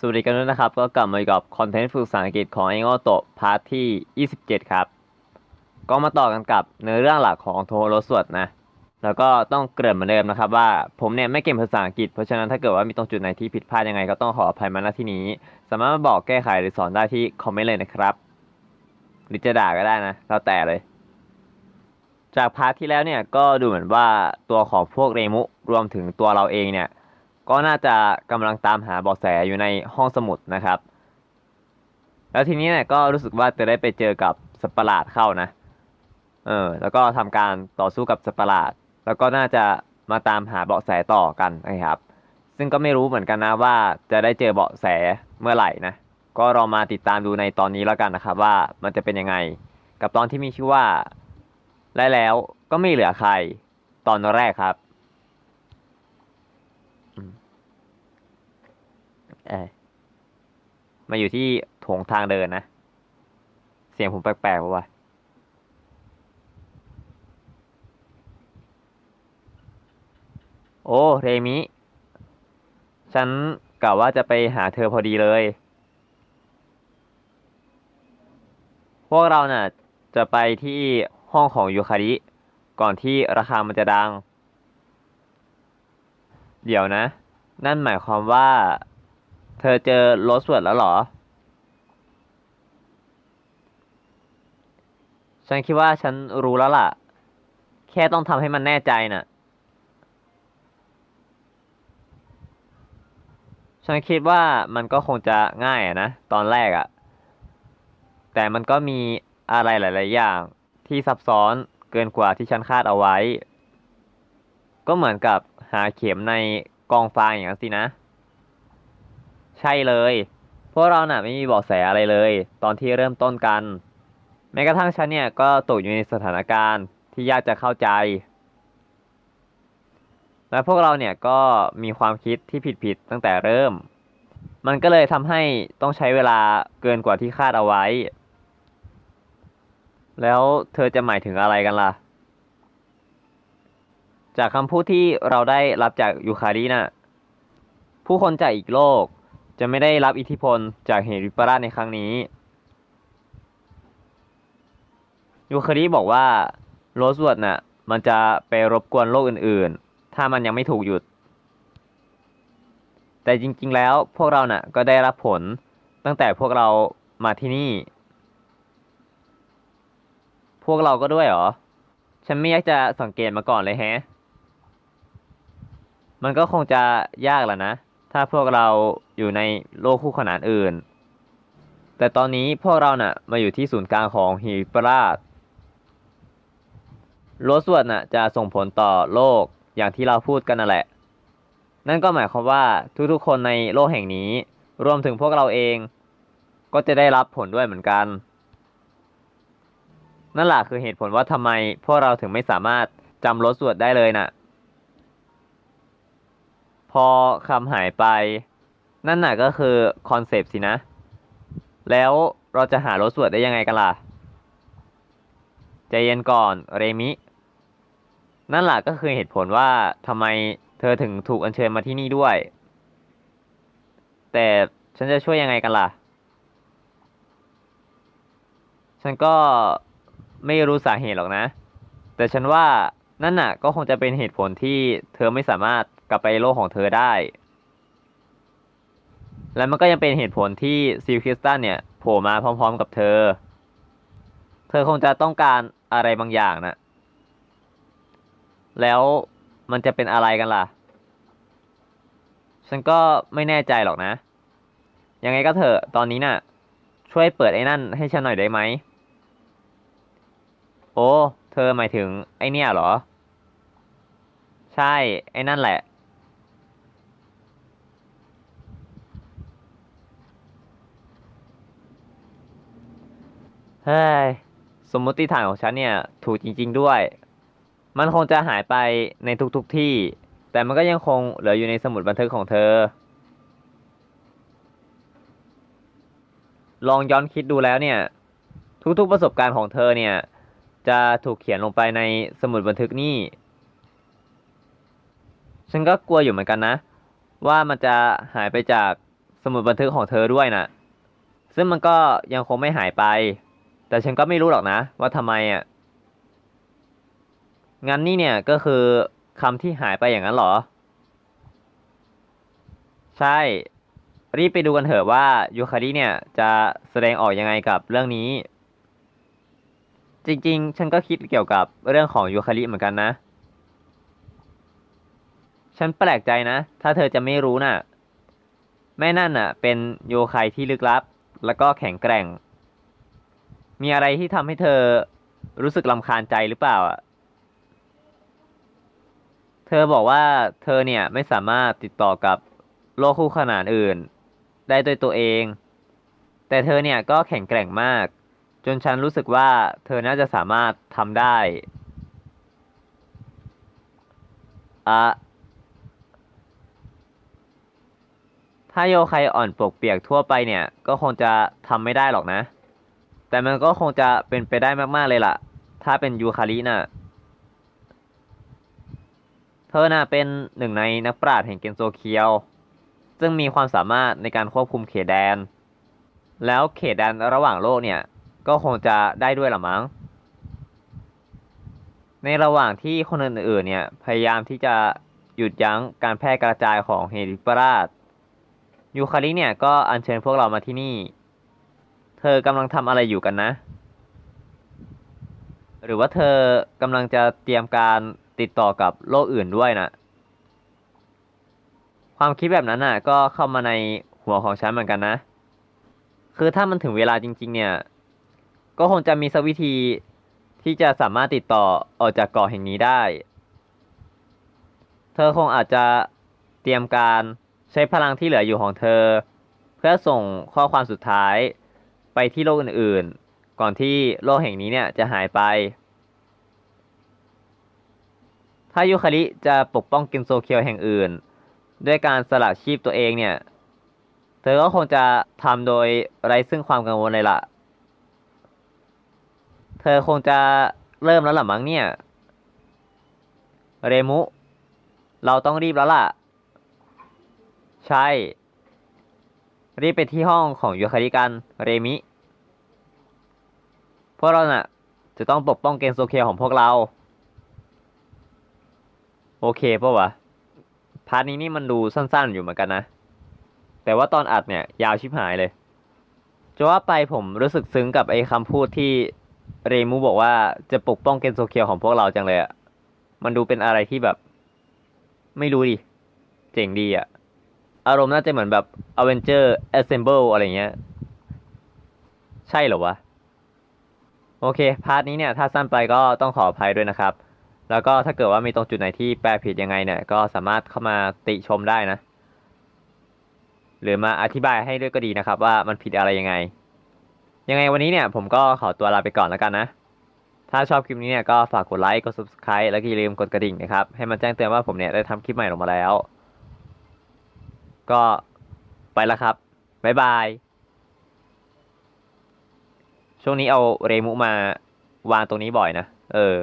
สวัสดีกันด้วยนะครับ ก็กลับมาอยู่กับคอนเทนต์ฝึกภาษาอังกฤษของ e n g o t o พาร์ทที่ 27 ครับ ก็มาต่อกันกับเนื้อเรื่องหลักของโทรสวดนะ แล้วก็ต้องเกริ่นเหมือนเดิมนะครับว่าผมเนี่ยไม่เก่งภาษาอังกฤษ เพราะฉะนั้นถ้าเกิดว่ามีตรงจุดไหนที่ผิดพลาดยังไงก็ต้องขออภัยมาณที่นี้ สามารถมาบอกแก้ไขหรือสอนได้ที่คอมเมนต์เลยนะครับ หรือจะด่าก็ได้นะ แล้วแต่เลย จากพาร์ทที่แล้วเนี่ยก็ดูเหมือนว่าตัวของพวกเรมุรวมถึงตัวเราเองเนี่ย ก็น่าจะกำลังตามหาเบาะแสอยู่ในห้องสมุดนะครับ แล้วทีนี้เนี่ยก็รู้สึกว่าจะได้ไปเจอกับสัตว์ประหลาดเข้านะ เออ แล้วก็ทำการต่อสู้กับสัตว์ประหลาด แล้วก็น่าจะมาตามหาเบาะแสต่อกันนะครับ ซึ่งก็ไม่รู้เหมือนกันนะว่าจะได้เจอเบาะแสเมื่อไหร่นะ ก็รอมาติดตามดูในตอนนี้แล้วกันนะครับ ว่ามันจะเป็นยังไง กับตอนที่มีชื่อว่าและแล้วก็ไม่เหลือใครตอนแรกครับ เออมาอยู่ที่โถงทางเดินนะ เสียงผมแปลกๆปะวะโอ้เรมิ ฉันกะว่าจะไปหาเธอพอดีเลย พวกเราน่ะ จะไปที่ห้องของยูคาริ ก่อนที่ราคามันจะดัง เดี๋ยวนะ นั่นหมายความว่า เธอเจอโรสเวิร์ดแล้วเหรอ ฉันคิดว่าฉันรู้แล้วล่ะ แค่ต้องทำให้มันแน่ใจน่ะ ฉันคิดว่ามันก็คงจะง่ายนะ ตอนแรกอะแต่มันก็มีอะไรหลาย ๆ อย่างที่ซับซ้อนเกินกว่าที่ฉันคาดเอาไว้ ก็เหมือนกับหาเข็มในกองฟางอย่างนั้นสินะ ใช่เลย พวกเราน่ะไม่มีเบาะแสอะไรเลย ตอนที่เริ่มต้นกัน แม้กระทั่งฉันเนี่ยก็ตกอยู่ในสถานการณ์ที่ยากจะเข้าใจ และพวกเราเนี่ยก็มีความคิดที่ผิดๆตั้งแต่เริ่ม มันก็เลยทำให้ต้องใช้เวลาเกินกว่าที่คาดเอาไว้ แล้วเธอจะหมายถึงอะไรกันล่ะ จากคำพูดที่เราได้รับจากยูคาริน่ะผู้คนจากอีกโลก จะไม่ได้รับอิทธิพลจากเหตุวิปลาสในครั้งนี้ยูคาริบอกว่าโรสเวิร์ดน่ะมันจะไปรบกวนโลกอื่นๆ ถ้ามันยังไม่ถูกหยุด แต่จริงๆแล้วพวกเราน่ะก็ได้รับผลตั้งแต่พวกเรามาที่นี่ พวกเราก็ด้วยเหรอ ฉันไม่อยากจะสังเกตมาก่อนเลยแฮะ มันก็คงจะยากแหละนะ ถ้าพวกเราอยู่ในโลกคู่ขนานอื่น แต่ตอนนี้พวกเราน่ะมาอยู่ที่ศูนย์กลางของฮิปราชโลสวดน่ะจะส่งผลต่อโลกอย่างที่เราพูดกันนั่นแหละ นั่นก็หมายความว่าทุกๆคนในโลกแห่งนี้ รวมถึงพวกเราเอง ก็จะได้รับผลด้วยเหมือนกัน นั่นแหละคือเหตุผลว่าทำไมพวกเราถึงไม่สามารถจำรถสวดได้เลยน่ะ พอคำหายไป นั่นน่ะก็คือคอนเซปต์สินะ แล้วเราจะหารถสวดได้ยังไงกันล่ะ ใจเย็นก่อนเรมิ นั่นแหละก็คือเหตุผลว่าทำไมเธอถึงถูกอัญเชิญมาที่นี่ด้วย แต่ฉันจะช่วยยังไงกันล่ะ ฉันก็ไม่รู้สาเหตุหรอกนะ แต่ฉันว่านั่นน่ะก็คงจะเป็นเหตุผลที่เธอไม่สามารถ กลับไปโลกของเธอได้ และมันก็ยังเป็นเหตุผลที่ซิลคริสตันเนี่ยโผล่มาพร้อมๆกับเธอ เธอคงจะต้องการอะไรบางอย่างนะ แล้วมันจะเป็นอะไรกันล่ะ ฉันก็ไม่แน่ใจหรอกนะ ยังไงก็เถอะตอนนี้น่ะ ช่วยเปิดไอ้นั่นให้ฉันหน่อยได้ไหม โอ้ เธอหมายถึงไอเนี่ยเหรอ ใช่ ไอ้นั่นแหละ เฮ้ยสมมติฐานของฉันเนี่ย ถูกจริง ๆด้วย มันคงจะหายไปในทุกๆทที่ แต่มันก็ยังคงเหลืออยู่ในสมุดบันทึกของเธอ ลองย้อนคิดดูแล้วเนี่ย ทุกๆประสบการณ์ของเธอเนี่ย จะถูกเขียนลงไปในสมุดบันทึกนี่ ฉันก็กลัวอยู่เหมือนกันนะ ว่ามันจะหายไปจากสมุดบันทึกของเธอด้วยนะซึ่งมันก็ยังคงไม่หายไป แต่ฉันก็ไม่รู้หรอกนะ ว่าทำไมอะงั้นนี่เนี่ยก็คือคำที่หายไปอย่างนั้นหรอ ใช่ รีบไปดูกันเถอะว่ายูคาริเนี่ยจะแสดงออกยังไงกับเรื่องนี้ จริงๆ ฉันก็คิดเกี่ยวกับเรื่องของยูคาริเหมือนกันนะ ฉันแปลกใจนะ ถ้าเธอจะไม่รู้น่ะ แม่นั่นน่ะ เป็นโยคายที่ลึกลับ แล้วก็แข็งแกร่ง มีอะไรที่ทำให้เธอรู้สึกลำคาญใจหรือเปล่าอะเธอบอกว่าเธอเนี่ยไม่สามารถติดต่อกับโลกคู่ขนานอื่น ได้ด้วยตัวเอง แต่เธอเนี่ยก็แข็งแกร่งมาก จนฉันรู้สึกว่าเธอน่าจะสามารถทำได้อะถ้าโยใครอ่อนปวกเปียกทั่วไปเนี่ย ก็คงจะทำไม่ได้หรอกนะ แต่มันก็คงจะเป็นไปได้มากๆเลยล่ะ ถ้าเป็นยูคาริน่ะ เธอน่ะเป็นหนึ่งในนักปราชญ์แห่งเกนโซเคียว ซึ่งมีความสามารถในการควบคุมเขตแดน แล้วเขตแดนระหว่างโลกเนี่ย ก็คงจะได้ด้วยละมั้ง ในระหว่างที่คนอื่นๆเนี่ย พยายามที่จะหยุดยั้งการแพร่กระจายของเฮริปราชยูคาริเนี่ยก็อัญเชิญพวกเรามาที่นี่ เธอกำลังทำอะไรอยู่กันนะ หรือว่าเธอกำลังจะเตรียมการติดต่อกับโลกอื่นด้วยนะความคิดแบบนั้นน่ะ ก็เข้ามาในหัวของฉันเหมือนกันนะ คือถ้ามันถึงเวลาจริง ๆ เนี่ย ก็คงจะมีสักวิธีที่จะสามารถติดต่อออกจากเกาะแห่งนี้ได้ เธอคงอาจจะเตรียมการใช้พลังที่เหลืออยู่ของเธอ เพื่อส่งข้อความสุดท้าย ไปที่โลกอื่นๆ ก่อนที่โลกแห่งนี้เนี่ยจะหายไป ถ้ายูคาริจะปกป้องกินโซเคียวแห่งอื่น ด้วยการสละชีพตัวเองเนี่ย เธอก็คงจะทำโดยไร้ซึ่งความกังวลเลยล่ะ เธอคงจะเริ่มแล้วหล่ะมั้งเนี่ย เรมุ เราต้องรีบแล้วล่ะ ใช่ รีบไปที่ห้องของยูคาริกัน เรมิ พวกเราน่ะ จะต้องปกป้องเกนโซเคียของพวกเรา โอเคปะวะ พาร์ทนี้นี่มันดูสั้นๆอยู่เหมือนกันนะ แต่ว่าตอนอัดเนี่ย ยาวชิบหายเลย จะว่าไปผมรู้สึกซึ้งกับไอ้คำพูดที่เรมูบอกว่าจะปกป้องเกนโซเคียวของพวกเราจังเลยอะมันดูเป็นอะไรที่แบบ ไม่รู้ดิ เจ๋งดีอะอารมณ์น่าจะเหมือนแบบ Avenger Assemble อะไรเงี้ย ใช่เหรอวะ โอเค พาร์ทนี้เนี่ยถ้าสั้นไปก็ต้องขออภัยด้วยนะครับ แล้วก็ถ้าเกิดว่ามีตรงจุดไหนที่แปลผิดยังไงเนี่ยก็สามารถเข้ามาติชมได้นะ หรือมาอธิบายให้ด้วยก็ดีนะครับ ว่ามันผิดอะไรยังไง ยังไงวันนี้เนี่ยผมก็ขอตัวลาไปก่อนแล้วกันนะ ถ้าชอบคลิปนี้เนี่ยก็ฝากกดไลค์กด subscribe แล้วก็อย่าลืมกดกระดิ่งนะครับ ให้มันแจ้งเตือนว่าผมเนี่ยได้ทำคลิปใหม่ลงมาแล้ว ก็ไปแล้วครับบ๊ายบาย ช่วงนี้เอาเรมุมาวางตรงนี้บ่อยนะ เออ